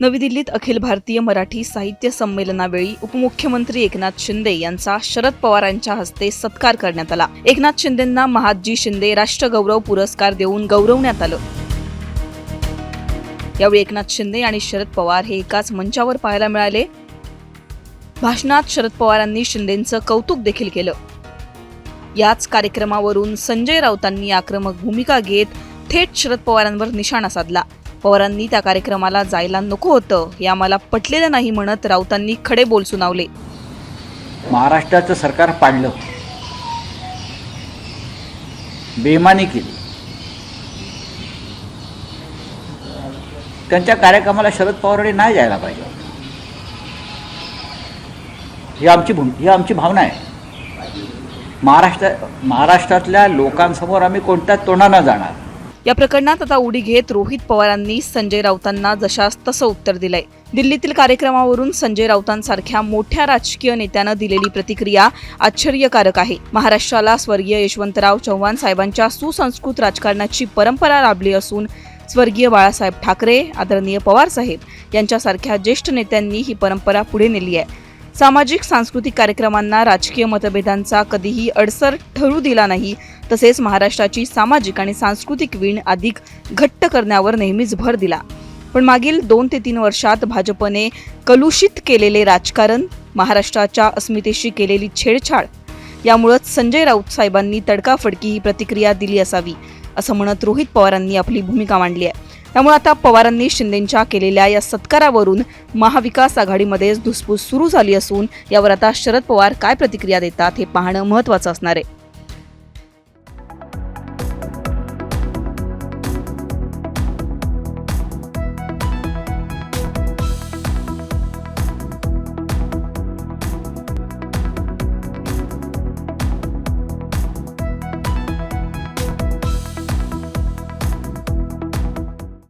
नवी दिल्लीत अखिल भारतीय मराठी साहित्य संमेलनावेळी उपमुख्यमंत्री एकनाथ शिंदे यांचा शरद पवारांच्या हस्ते सत्कार करण्यात आला. एकनाथ शिंदेंना महादजी शिंदे राष्ट्रगौरव पुरस्कार देऊन गौरवण्यात आलं. यावेळी एकनाथ शिंदे आणि शरद पवार हे एकाच मंचावर पाहायला मिळाले. भाषणात शरद पवारांनी शिंदेंचं कौतुक देखील केलं. याच कार्यक्रमावरून संजय राऊतांनी आक्रमक भूमिका घेत थेट शरद पवारांवर निशाणा साधला. पवारांनी त्या कार्यक्रमाला जायला नको होतं. हे आम्हाला पटलेलं नाही म्हणत राऊतांनी खडे बोल सुनावले. महाराष्ट्राचं सरकार पाडलं. बेमानी केली. त्यांच्या कार्यक्रमाला शरद पवारांनी नाही जायला पाहिजे. ही आमची भूम ही आमची भावना आहे. महाराष्ट्र महाराष्ट्रातल्या लोकांसमोर आम्ही कोणत्याच तोंडानं जाणार? या प्रकरणात आता उडी घेत रोहित पवारांनी संजय राऊतांना जशास तसं उत्तर दिलंय. दिल्लीतील कार्यक्रमावरून संजय राऊतांसारख्या मोठ्या राजकीय नेत्यानं दिलेली प्रतिक्रिया आश्चर्यकारक आहे. महाराष्ट्राला स्वर्गीय यशवंतराव चव्हाण साहेबांच्या सुसंस्कृत राजकारणाची परंपरा लाभली असून स्वर्गीय बाळासाहेब ठाकरे आदरणीय पवार साहेब यांच्यासारख्या ज्येष्ठ नेत्यांनी ही परंपरा पुढे नेली आहे. सामाजिक सांस्कृतिक कार्यक्रमांना राजकीय मतभेदांचा कधीही अडसर ठरू दिला नाही तसेच महाराष्ट्राची सामाजिक आणि सांस्कृतिक वीण अधिक घट्ट करण्यावर नेहमीच भर दिला. पण मागील दोन ते तीन वर्षात भाजपने कलुषित केलेले राजकारण महाराष्ट्राच्या अस्मितेशी केलेली छेडछाड यामुळंच संजय राऊत साहेबांनी तडकाफडकी ही प्रतिक्रिया दिली असावी असं म्हणत रोहित पवारांनी आपली भूमिका मांडली आहे. त्यामुळे आता पवारांनी शिंदेंच्या केलेल्या या सत्कारावरून महाविकास आघाडीमध्येच धुसफूस सुरू झाली असून यावर आता शरद पवार काय प्रतिक्रिया देतात हे पाहणं महत्त्वाचं असणार आहे.